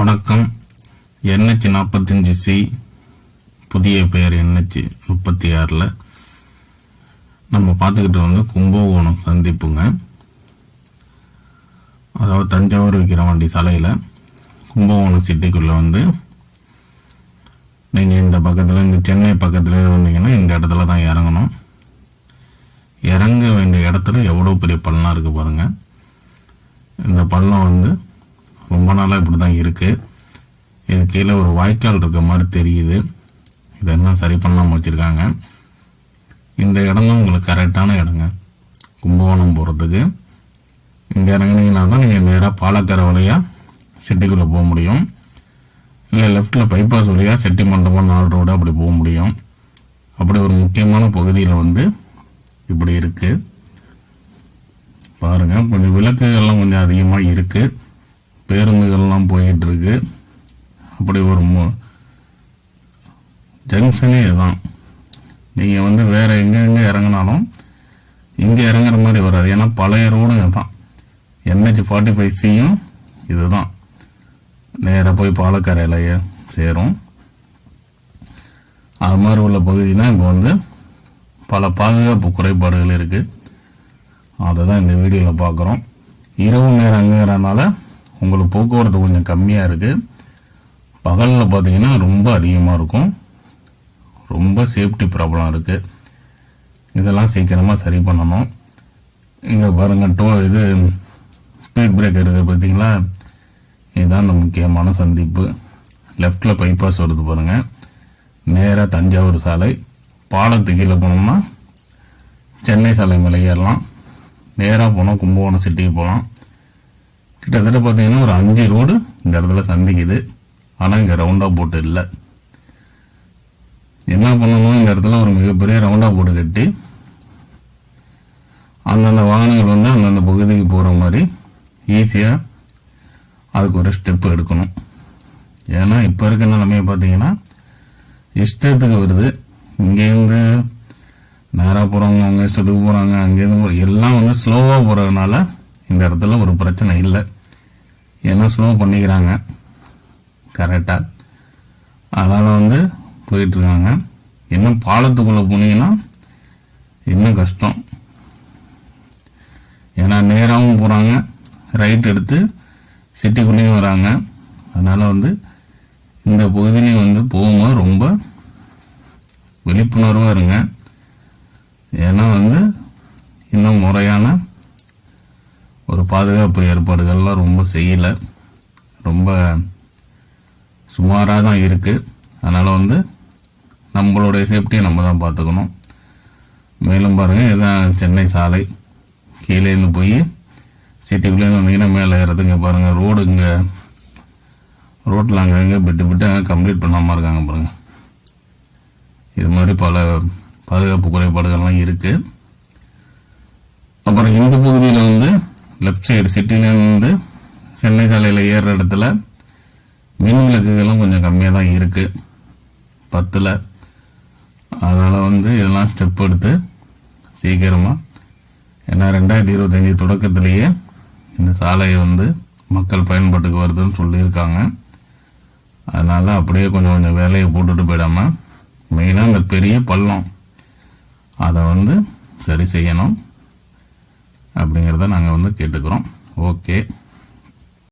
வணக்கம். என்ஹெச் நாற்பத்தஞ்சு சி. புதிய பெயர் என்ஹெச் முப்பத்தி ஆறில் நம்ம பார்த்துக்கிட்டு வந்து கும்பகோணம் சந்திப்புங்க. அதாவது தஞ்சாவூர் விக்கிரவாண்டி சாலையில் கும்பகோணம் சிட்டிக்குள்ளே வந்து நீங்கள் இந்த பக்கத்தில் இந்த சென்னை பக்கத்தில் வந்தீங்கன்னா இந்த இடத்துல தான் இறங்கணும். இறங்க வேண்டிய இடத்துல எவ்வளோ பெரிய பள்ளம் இருக்குது பாருங்கள் இந்த பள்ளம் வந்து ரொம்ப நாளாக இப்படி தான் இருக்குது இது கீழே ஒரு வாய்க்கால் இருக்க மாதிரி தெரியுது. இதெல்லாம் சரி பண்ணாமல் வச்சுருக்காங்க. இந்த இடம்லாம் உங்களுக்கு கரெக்டான இடங்க. கும்பகோணம் போகிறதுக்கு இங்கே இறங்கினீங்கன்னா தான் நீங்கள் நேராக பாலக்கரை வழியாக சிட்டிக்குள்ளே போக முடியும். இல்லை லெஃப்ட்டில் பைபாஸ் வழியாக செட்டி மண்டபம் நாலு ரோடு அப்படி போக முடியும். அப்படி ஒரு முக்கியமான பகுதியில் வந்து இப்படி இருக்குது பாருங்கள் கொஞ்சம் விளக்குகள்லாம் கொஞ்சம் அதிகமாக இருக்குது பேருந்துகள்லாம் போயிட்டு இருக்கு அப்படி ஒரு மு- ஜங்ஷனே இதுதான். நீங்கள் வந்து வேறு எங்கெங்கே இறங்கினாலும் இங்கே இறங்குற மாதிரி வராது. ஏன்னா பழைய ரோடு இதுதான். என்ஹெச் ஃபார்ட்டி ஃபைவ் சியும் இதுதான். நேராக போய் பாலக்கரையில் சேரும். அது மாதிரி உள்ள பகுதி தான் இப்போ வந்து பல பாதுகாப்பு குறைபாடுகள் இருக்குது அதை தான் இந்த வீடியோவில் பார்க்குறோம் இரவு நேரம் அங்கேறனால உங்களுக்கு போக்குவரத்து கொஞ்சம் கம்மியாக இருக்குது பகலில் பார்த்தீங்கன்னா ரொம்ப அதிகமாக இருக்கும். ரொம்ப சேஃப்டி ப்ராப்ளம் இருக்குது இதெல்லாம் சீக்கிரமாக சரி பண்ணணும். இங்கே பாருங்க டோ இது ஸ்பீட் பிரேக்கர் இருக்குது பார்த்தீங்களா இதுதான் இந்த முக்கியமான சந்திப்பு. லெஃப்டில் பைபாஸ் வருது பாருங்கள் நேராக தஞ்சாவூர் சாலை. பாலத்து கீழே போனோம்னா சென்னை சாலை மேலே ஏறலாம். நேராக போனால் கும்பகோணம் சிட்டிக்கு போகலாம். கிட்டத்தட்ட பார்த்தீங்கன்னா ஒரு அஞ்சு ரோடு இந்த இடத்துல சந்திக்குது. ஆனால் இங்கே ரவுண்டாக போட்டு இல்லை. என்ன பண்ணணும் இந்த இடத்துல ஒரு மிகப்பெரிய ரவுண்டாக போட்டு கட்டி அந்தந்த வாகனங்கள் வந்து அந்தந்த பகுதிக்கு போகிற மாதிரி ஈஸியாக அதுக்கு ஒரு ஸ்டெப் எடுக்கணும். ஏன்னா இப்போ இருக்க நிலைமையை பார்த்தீங்கன்னா இஷ்டத்துக்கு வருது. இங்கேருந்து நேராக போகிறவங்க அவங்க இஷ்டத்துக்கு போகிறாங்க அங்கேருந்து போ- எல்லாம் வந்து ஸ்லோவாக போகிறதுனால இந்த இடத்துல ஒரு பிரச்சனை இல்லை. ஏன்னா ஸ்லோ பண்ணிக்கிறாங்க? கரெக்டாக அதனால் வந்து போயிட்டுருக்காங்க. இன்னும் பாலத்துக்குள்ளே போனீங்கன்னா இன்னும் கஷ்டம்? ஏன்னா நேராகவும் போகிறாங்க ரைட் எடுத்து சிட்டிக்குள்ளேயும் வராங்க. அதனால் வந்து இந்த பகுதியிலையும் வந்து போகும்போது ரொம்ப விழிப்புணர்வாக இருங்க. ஏன்னா வந்து இன்னும் முறையான ஒரு பாதுகாப்பு ஏற்பாடுகள்லாம் ரொம்ப செய்யலை. ரொம்ப சுமாராக தான் இருக்குது அதனால் வந்து நம்மளுடைய சேஃப்டியை நம்ம தான் பார்த்துக்கணும் மேலும் பாருங்கள் இதுதான் சென்னை சாலை. கீழேருந்து போய் சிட்டிக்குள்ளேருந்து வந்தீங்கன்னா மேலே ஏறதுங்க பாருங்கள் ரோடு இங்கே ரோட்டில் அங்கங்கே விட்டு விட்டு அங்கே கம்ப்ளீட் பண்ணாமல் இருக்காங்க பாருங்கள் இது மாதிரி பல பாதுகாப்பு குறைபாடுகள்லாம் இருக்குது அப்புறம் இந்த பகுதியில் வந்து லெஃப்ட் சைடு சிட்டிலேருந்து சென்னை சாலையில் ஏறுற இடத்துல மின் விளக்குகளும் கொஞ்சம் கம்மியாக தான் இருக்குது பத்தில். அதனால் வந்து இதெல்லாம் ஸ்டெப் எடுத்து சீக்கிரமாக ஏன்னா ரெண்டாயிரத்தி இருபத்தஞ்சி தொடக்கத்திலேயே இந்த சாலையை வந்து மக்கள் பயன்பாட்டுக்கு வருதுன்னு சொல்லியிருக்காங்க. அதனால் அப்படியே கொஞ்சம் கொஞ்சம் வேலையை போட்டுட்டு போயிடாம மெயினாக இந்த பெரிய பள்ளம். அதை வந்து சரி செய்யணும். அப்படிங்கிறத நாங்கள் வந்து கேட்டுக்கிறோம். ஓகே.